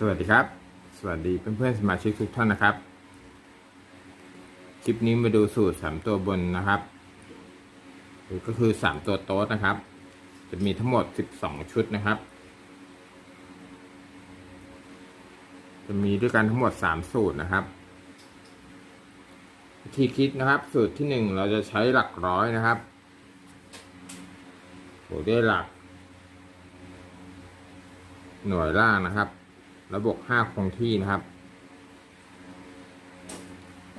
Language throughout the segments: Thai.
สวัสดีครับ สวัสดีเพื่อนๆสมาชิกทุกท่านนะครับ คลิปนี้มาดูสูตรสามตัวบนนะครับหรือก็คือสามตัวโต๊ดนะครับ จะมีทั้งหมดสิบสองชุดนะครับ จะมีด้วยกันทั้งหมดสามสูตรนะครับวิธีคิดนะครับ สูตรที่หนึ่งเราจะใช้หลักร้อยนะครับบวกด้วยหลัก หน่วยล่างนะครับ แล้วบวกห้าคงที่นะครับ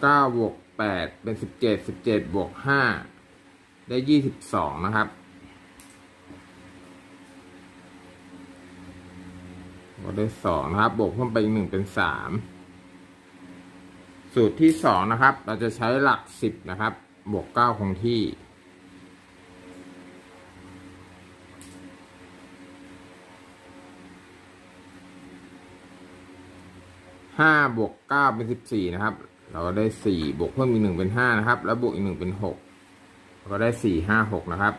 เก้าบวกแปดเป็นสิบเจ็ดสิบเจ็ดบวกห้าได้ยี่สิบสองนะครับบวกได้สองนะครับ บวกเพิ่มไปอีกหนึ่งเป็นสามสูตรที่สองนะครับ เราจะใช้หลักสิบนะครับ บวกเก้าคงที่ ห้าบวกเก้าเป็นสิบสี่นะครับ เราก็ได้สี่บวกเพิ่มอีกหนึ่งเป็นห้านะครับ แล้วบวกอีกหนึ่งเป็นหกเราก็ได้สี่ห้าหกนะครับ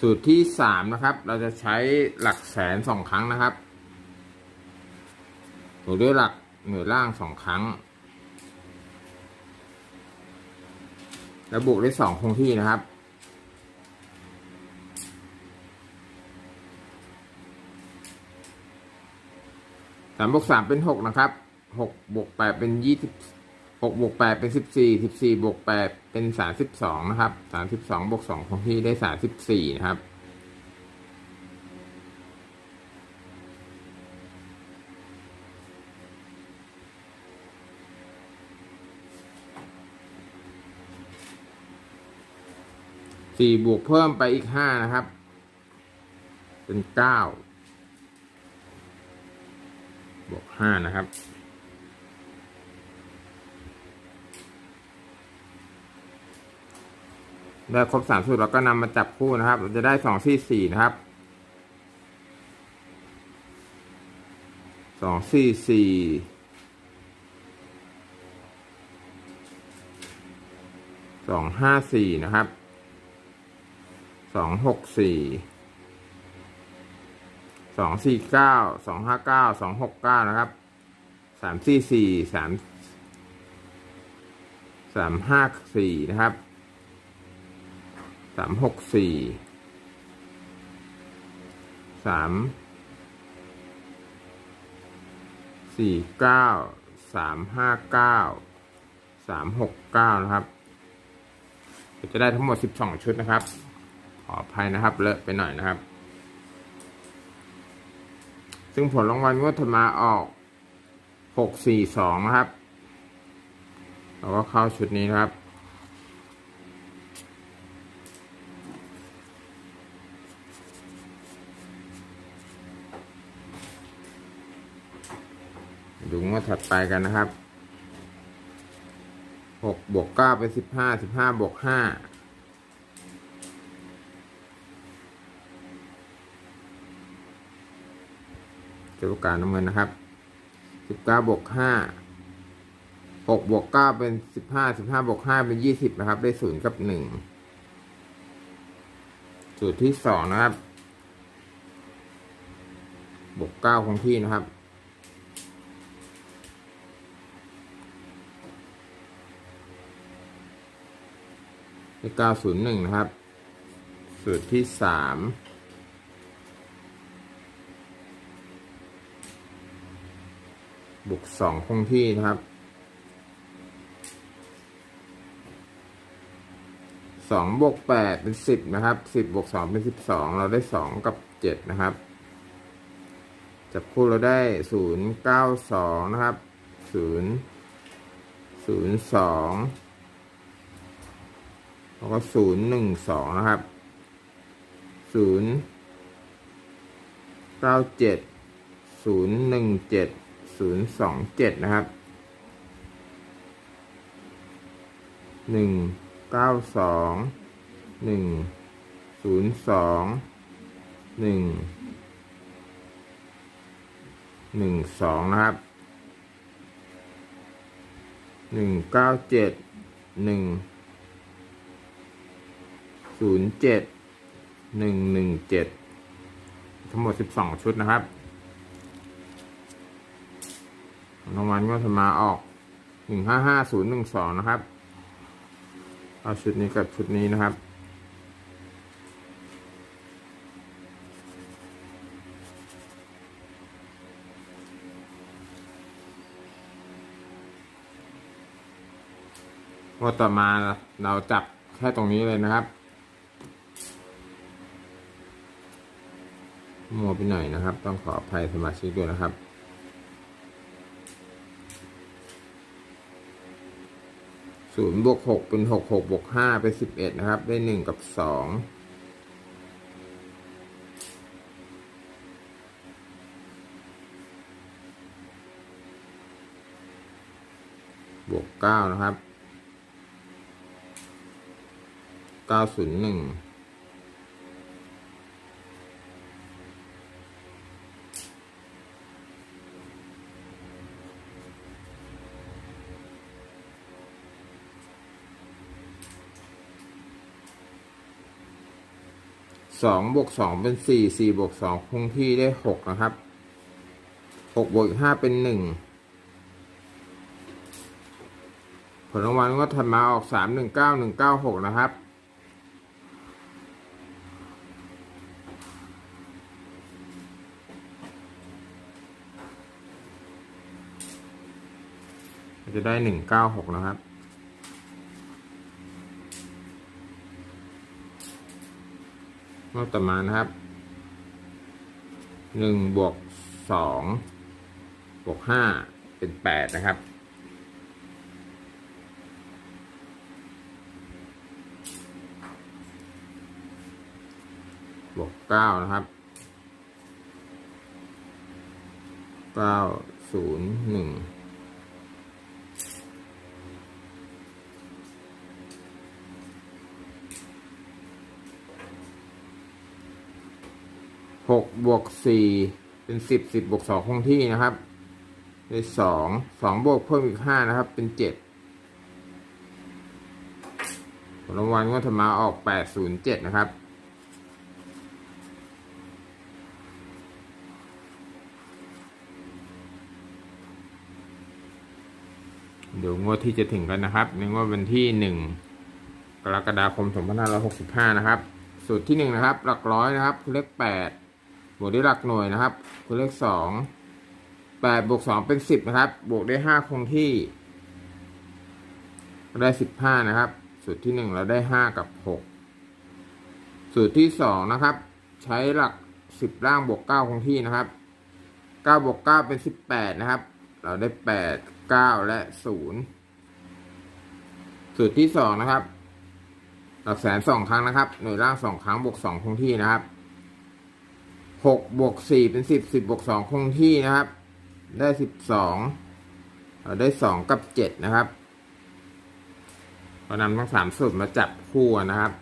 สูตรที่สามนะครับ เราจะใช้หลักแสนสองครั้งนะครับบวกด้วยหลักหน่วยล่างสองครั้ง แล้วบวกได้สองคงที่นะครับ สามบวกสามเป็นหกนะครับหกบวกแปดเป็นยี่สิบหกบวกแปดเป็นสิบสี่สิบสี่บวกแปดเป็นสามสิบสองนะครับสามสิบสองบวกสองของที่ได้สามสิบสี่นะครับสี่บวกเพิ่มไปอีกห้านะครับ เป็นเก้า บวก ห้านะครับ ได้ครบสามสูตรเราก็นำมาจับคู่นะครับ เราจะได้สองสี่สี่นะครับสองสี่สี่สองห้าสี่นะครับสองหกสี่ สองสี่เก้าสองห้าเก้าสองหกเก้านะครับสามสี่สี่สามสามห้าสี่นะครับสามหกสี่สามสี่เก้าสามห้าเก้าสามหกเก้านะครับจะได้ทั้งหมดสิบสองชุดนะครับ ขออภัยนะครับ เลอะไปหน่อยนะครับ ซึ่งผลรางวัลงวดถัดมาออกหกสี่สองนะครับเราก็เข้าชุดนี้นะครับ ดูงวดถัดไปกันนะครับหกบวกเก้าเป็นสิบห้าสิบห้าบวกห้า เจ้าการน้ำเงินนะครับสิบเก้าบวกห้าหกบวกเก้าเป็นสิบห้าสิบห้าบวกห้าเป็นยี่สิบนะครับ ได้ศูนย์กับหนึ่งสูตรที่สองนะครับ บวกเก้าคงที่นะครับได้เก้าศูนย์หนึ่งนะครับ สูตรที่สาม บวกสองคงที่นะครับสองบวกแปดเป็นสิบนะครับสิบบวกสองเป็นสิบสองเราได้สองกับเจ็ดนะครับ จับคู่เราได้ศูนย์เก้าสองนะครับศูนย์ศูนย์สองแล้วก็ศูนย์หนึ่งสองนะครับศูนย์เก้าเจ็ดศูนย์หนึ่งเจ็ด ศูนย์สองเจ็ดนะครับหนึ่งเก้าสองหนึ่งศูนย์สองหนึ่งหนึ่งสองนะครับหนึ่งเก้าเจ็ดหนึ่งศูนย์เจ็ดหนึ่งหนึ่งเจ็ดทั้งหมดสิบสองชุดนะครับ รางวัลก็จะมาออกหนึ่งห้าห้าศูนย์หนึ่งสองนะครับ เอาชุดนี้กับชุดนี้นะครับว่าต่อมาเราจับแค่ตรงนี้เลยนะครับมัวไปหน่อยนะครับ ต้องขออภัยสมาชิกด้วยนะครับ ศูนย์บวกหกเป็นหกหกบวกห้าเป็นสิบเอ็ดนะครับ ได้หนึ่งกับสองบวกเก้านะครับเก้าศูนย์หนึ่ง สองบวกสองเป็นสี่สี่บวกสองคงที่ได้หกนะครับหกบวกห้าเป็นหนึ่งผลรางวัลก็ถัดมาออกสามหนึ่งเก้าหนึ่งเก้าหกนะครับจะได้หนึ่งเก้าหกนะครับ งวดต่อมานะครับหนึ่งบวกสองบวกห้าเป็นแปดนะครับ บวกเก้านะครับเก้าศูนย์หนึ่ง หกบวกสี่เป็นสิบสิบบวกสองคงที่นะครับได้สองสองบวกเพิ่มอีกห้านะครับ เป็นเจ็ดผลรางวัลก็จะมาออกแปดศูนย์เจ็ดนะครับเดี๋ยวงวดที่จะถึงกันนะครับ ในงวดวันที่หนึ่งกรกฎาคมสองพันห้าร้อยหกสิบห้านะครับ สูตรที่หนึ่งนะครับ หลักร้อยนะครับเลขแปด บวกด้วยหลักหน่วยนะครับคือเลขสองแปดบวกสองเป็นสิบนะครับ บวกได้ห้าคงที่ ได้สิบห้านะครับ สูตรที่หนึ่งเราได้ห้ากับหกสูตรที่สองนะครับ ใช้หลักสิบล่างบวกเก้าคงที่นะครับเก้าบวกเก้าเป็นสิบแปดนะครับ เราได้แปดเก้าและศูนย์สูตรที่สองนะครับ หลักแสนสองครั้งนะครับ หน่วยล่างสองครั้งบวกสองคงที่นะครับ หกบวกสี่เป็นสิบสิบบวกสองคงที่นะครับ ได้สิบสองเราได้สองกับเจ็ดนะครับเรานำทั้งสามสูตรมาจับคู่นะครับ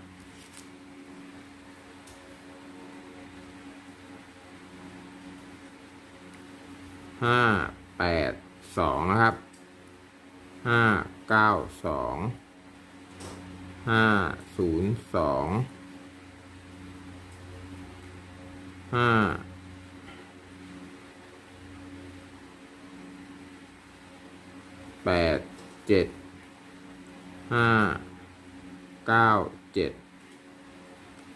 ห้าแปดสองนะครับห้าเก้าสองห้าศูนย์สอง ห้าแปดเจ็ดห้าเก้าเจ็ด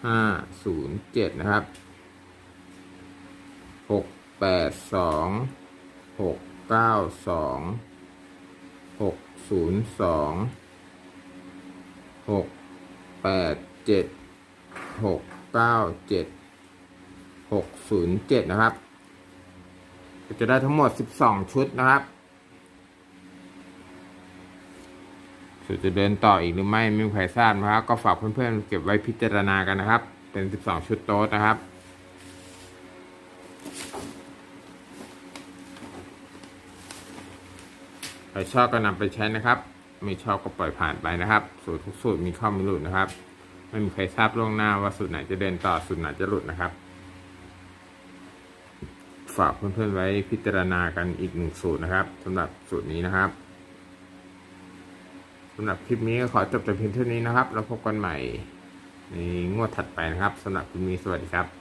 ห้าศูนย์เจ็ดนะครับหกแปดสองหกเก้าสองหกศูนย์สองหกแปดเจ็ดหกเก้าเจ็ด หกศูนย์เจ็ดนะครับ จะได้ทั้งหมดสิบสองชุดนะครับส่วนจะเดินต่ออีกหรือไม่ไม่มีใครทราบนะครับ ก็ฝากเพื่อนๆเก็บไว้พิจารณากันนะครับ เป็นสิบสองชุดโต๊ะนะครับใครชอบก็นำไปใช้นะครับ ไม่ชอบก็ปล่อยผ่านไปนะครับ สูตรทุกสูตรมีข้อมีหลุดนะครับ ไม่มีใครทราบล่วงหน้าว่าสูตรไหนจะเดินต่อสูตรไหนจะหลุดนะครับ ฝากเพื่อนๆไว้พิจารณากันอีกหนึ่งสูตรนะครับสำหรับสูตรนี้นะครับสำหรับคลิปนี้ก็ขอจบแต่เพียงเท่านี้นะครับ แล้วพบกันใหม่ในงวดถัดไปนะครับสำหรับคลิปนี้สวัสดีครับ